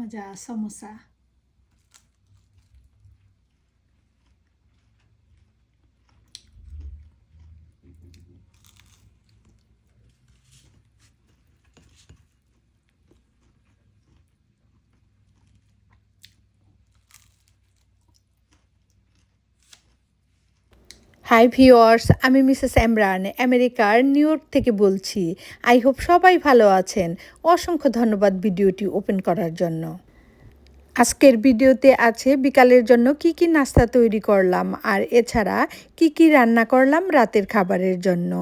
মজা samosa hi viewers আমি Mrs Emran আমেরিকার নিউ ইয়র্ক থেকে বলছি আই হোপ সবাই ভালো আছেন। অসংখ্য ধন্যবাদ ভিডিওটি ওপেন করার জন্য। আজকের ভিডিওতে আছে বিকালের জন্য কি কি নাস্তা তৈরি করলাম, আর এছাড়া কি কি রান্না করলাম রাতের খাবারের জন্য।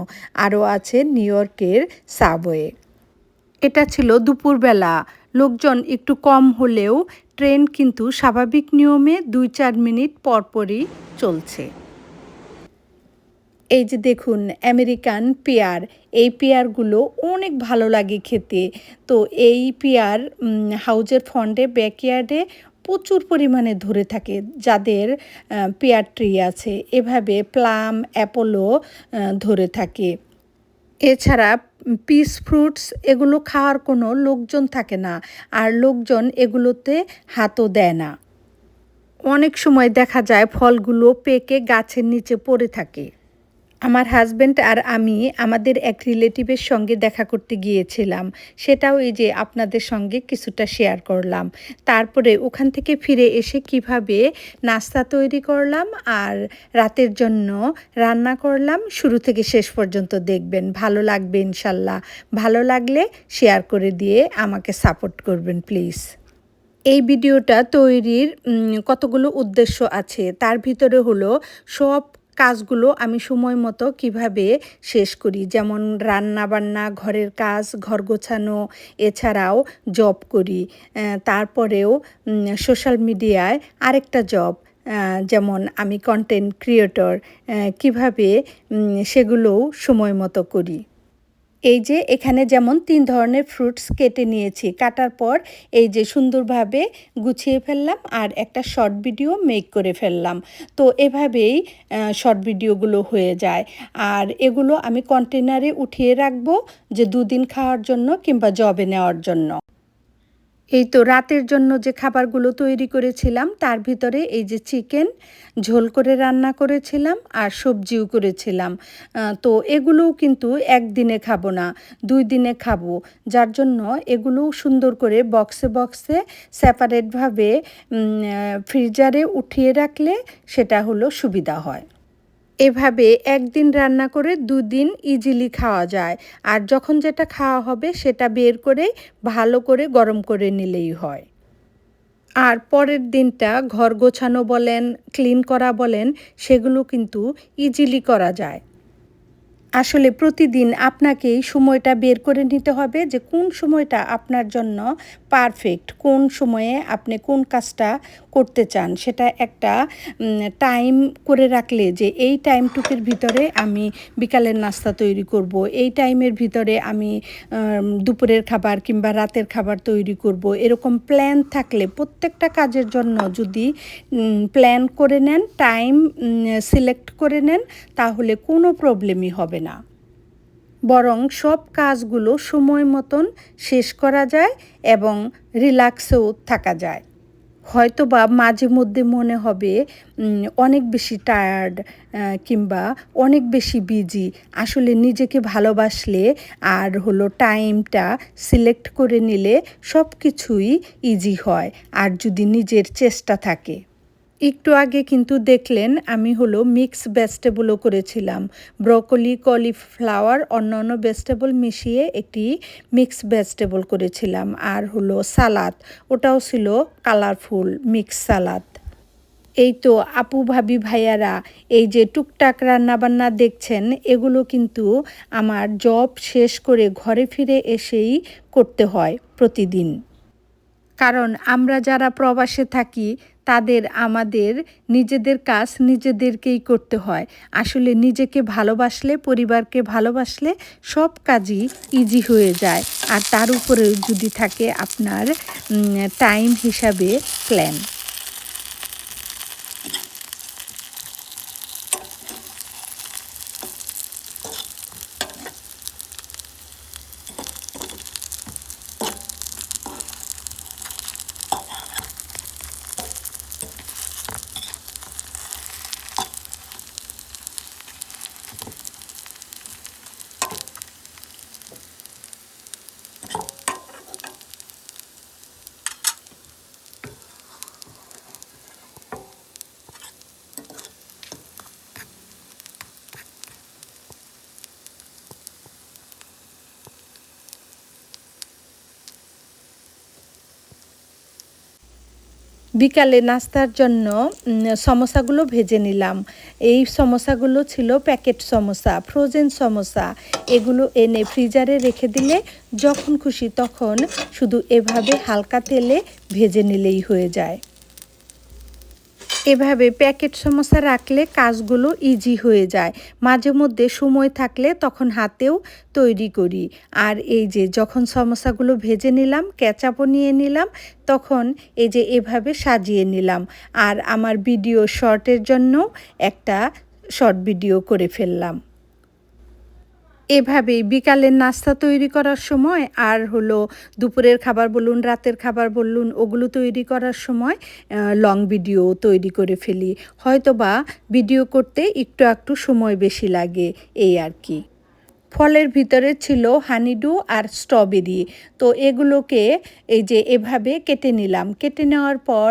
আরও আছে নিউ ইয়র্কের সাবওয়ে এটা ছিল দুপুরবেলা। লোকজন একটু কম হলেও ট্রেন কিন্তু স্বাভাবিক নিয়মে দুই চার মিনিট পরপরই চলছে। এই যে দেখুন আমেরিকান পেয়ার এই পেয়ারগুলো অনেক ভালো লাগে খেতে। তো এই পেয়ার হাউজের ফন্ডে ব্যাকয়ার্ডে প্রচুর পরিমাণে ধরে থাকে যাদের পেয়ার ট্রি আছে। এভাবে প্লাম অ্যাপোলো ধরে থাকে। এছাড়া পিস ফ্রুটস এগুলো খাওয়ার কোনো লোকজন থাকে না আর লোকজন এগুলোতে হাতও দেয় না। অনেক সময় দেখা যায় ফলগুলো পেকে গাছের নিচে পড়ে থাকে। আমার হাজব্যান্ড আর আমি আমাদের এক রিলেটিভের সঙ্গে দেখা করতে গিয়েছিলাম। সেটাও এই যে আপনাদের সঙ্গে কিছুটা শেয়ার করলাম। তারপরে ওখান থেকে ফিরে এসে কীভাবে নাস্তা তৈরি করলাম আর রাতের জন্য রান্না করলাম, শুরু থেকে শেষ পর্যন্ত দেখবেন। ভালো লাগবে ইনশাল্লাহ। ভালো লাগলে শেয়ার করে দিয়ে আমাকে সাপোর্ট করবেন প্লিজ এই ভিডিওটা তৈরির কতগুলো উদ্দেশ্য আছে? তার ভিতরে হলো সব কাজগুলো আমি সময় মতো কীভাবে শেষ করি? যেমন রান্না বান্না ঘরের কাজ, ঘর গোছানো, এছাড়াও জব করি। তারপরেও সোশ্যাল মিডিয়ায় আরেকটা জব যেমন আমি কন্টেন্ট ক্রিয়েটর কীভাবে সেগুলোও সময় মতো করি। এই যে এখানে যেমন তিন ধরনের ফ্রুটস কেটে নিয়েছি, কাটার পর এই যে সুন্দরভাবে গুছিয়ে ফেললাম আর একটা শর্ট ভিডিও মেক করে ফেললাম। তো এভাবেই শর্ট ভিডিওগুলো হয়ে যায়। আর এগুলো আমি কন্টেনারে উঠিয়ে রাখব যে দুদিন খাওয়ার জন্য কিংবা জবে নেওয়ার জন্য। এই তো রাতের জন্য যে খাবারগুলো তৈরি করেছিলাম, তার ভিতরে এই যে চিকেন, ঝোল করে রান্না করেছিলাম আর সবজিও করেছিলাম। তো এগুলোও কিন্তু একদিনে খাব না, দুই দিনে খাব। যার জন্য এগুলোও সুন্দর করে বক্সে বক্সে সেপারেটভাবে ফ্রিজারে উঠিয়ে রাখলে সেটা হলো সুবিধা হয়। এভাবে একদিন রান্না করে দুদিন ইজিলি খাওয়া যায়। আর যখন যেটা খাওয়া হবে সেটা বের করে ভালো করে গরম করে নিলেই হয়। আর পরের দিনটা ঘর গোছানো বলেন, ক্লিন করা বলেন, সেগুলো কিন্তু ইজিলি করা যায়। আসলে প্রতিদিন আপনাকেই সময়টা বের করে নিতে হবে যে কোন সময়টা আপনার জন্য পারফেক্ট কোন সময়ে আপনি কোন কাজটা করতে চান। সেটা একটা টাইম করে রাখলে যে এই টাইমটুকের ভিতরে আমি বিকালের নাস্তা তৈরি করব, এই টাইমের ভিতরে আমি দুপুরের খাবার কিংবা রাতের খাবার তৈরি করব, এরকম প্ল্যান থাকলে প্রত্যেকটা কাজের জন্য যদি প্ল্যান করে নেন টাইম সিলেক্ট করে নেন, তাহলে কোনো প্রবলেমই হবে না। বরং সব কাজগুলো সময় মতন শেষ করা যায় এবং রিল্যাক্সেও থাকা যায়। হয়তো বা মাঝে মধ্যে মনে হবে অনেক বেশি টায়ার্ড কিংবা অনেক বেশি বিজি আসলে নিজেকে ভালোবাসলে আর হলো টাইমটা সিলেক্ট করে নিলে সব কিছুই ইজি হয়। আর যদি নিজের চেষ্টা থাকে। একটু আগে কিন্তু দেখলেন আমি হলো মিক্স ভেজিটেবলও করেছিলাম। ব্রকলি কলিফ্লাওয়ার অন্যান্য ভেজিটেবল মিশিয়ে একটি মিক্স ভেজিটেবল করেছিলাম। আর হলো সালাদ, ওটাও ছিল কালারফুল মিক্স সালাদ। এই তো আপু, ভাবি, ভাইয়ারা, এই যে টুকটাক রান্নাবান্না দেখছেন, এগুলো কিন্তু আমার জব শেষ করে ঘরে ফিরে এসেই করতে হয় প্রতিদিন। কারণ আমরা যারা প্রবাসে থাকি তাদের, আমাদের, নিজেদের কাজ নিজেদেরকেই করতে হয়। আসলে নিজেকে ভালোবাসলে, পরিবারকে ভালোবাসলে সব কাজই ইজি হয়ে যায়। আর তার উপরে যদি থাকে আপনার টাইম হিসাবে প্ল্যান বিকালে নাস্তার জন্য সমস্যাগুলো সমোসাগুলো ভেজে নিলাম। এই সমোসাগুলো ছিল প্যাকেট সমোসা ফ্রোজেন সমোসা। এগুলো এনে ফ্রিজারে রেখে দিলে যখন খুশি তখন শুধু এভাবে হালকা তেলে ভেজে নিলেই হয়ে যায়। এভাবে প্যাকেট সমস্যা রাখলে কাজগুলো ইজি হয়ে যায়। মাঝে মধ্যে সময় থাকলে তখন হাতেও তৈরি করি। আর এই যে যখন সমস্যাগুলো ভেজে নিলাম ক্যাচাপও নিয়ে নিলাম, তখন এই যে এভাবে সাজিয়ে নিলাম। আর আমার ভিডিও শর্টের জন্য একটা শর্ট ভিডিও করে ফেললাম। এভাবেই বিকালের নাস্তা তৈরি করার সময় আর হলো দুপুরের খাবার বলুন, রাতের খাবার বলুন, ওগুলো তৈরি করার সময় লং ভিডিও তৈরি করে ফেলি। হয়তো বা ভিডিও করতে একটু একটু সময় বেশি লাগে, এই আর কি। ফলের ভিতরে ছিল হানিডু আর স্ট্রবেরি। তো এগুলোকে এই যে এভাবে কেটে নিলাম। কেটে নেওয়ার পর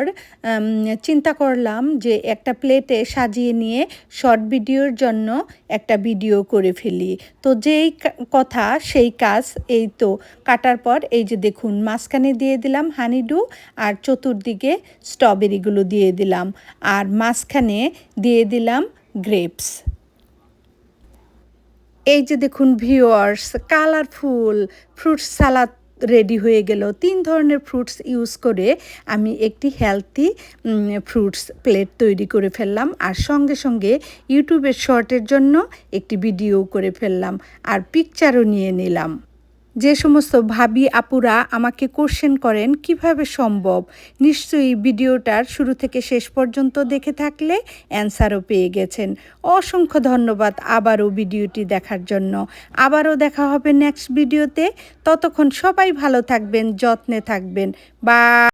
চিন্তা করলাম যে একটা প্লেটে সাজিয়ে নিয়ে শর্ট ভিডিওর জন্য একটা ভিডিও করে ফেলি। তো যেই কথা সেই কাজ এই তো কাটার পর এই যে দেখুন, মাঝখানে দিয়ে দিলাম হানিডু আর চতুর্দিকে স্ট্রবেরিগুলো দিয়ে দিলাম। আর মাঝখানে দিয়ে দিলাম গ্রেপস। এই যে দেখুন viewers colourful fruit salad ready হয়ে গেল। তিন ধরনের ফ্রুটস ইউজ করে আমি একটি হেলদি ফ্রুটস প্লেট তৈরি করে ফেললাম। আর সঙ্গে সঙ্গে ইউটিউবের শর্টের জন্য একটি ভিডিও করে ফেললাম। আর পিকচারও নিয়ে নিলাম। যে সমস্ত ভাবি আপুরা আমাকে কোশ্চেন করেন, কীভাবে সম্ভব? নিশ্চয়ই ভিডিওটার শুরু থেকে শেষ পর্যন্ত দেখে থাকলে অ্যান্সারও পেয়ে গেছেন। অসংখ্য ধন্যবাদ আবারও ভিডিওটি দেখার জন্য। আবারও দেখা হবে নেক্সট ভিডিওতে ততক্ষণ সবাই ভালো থাকবেন, যত্নে থাকবেন। বা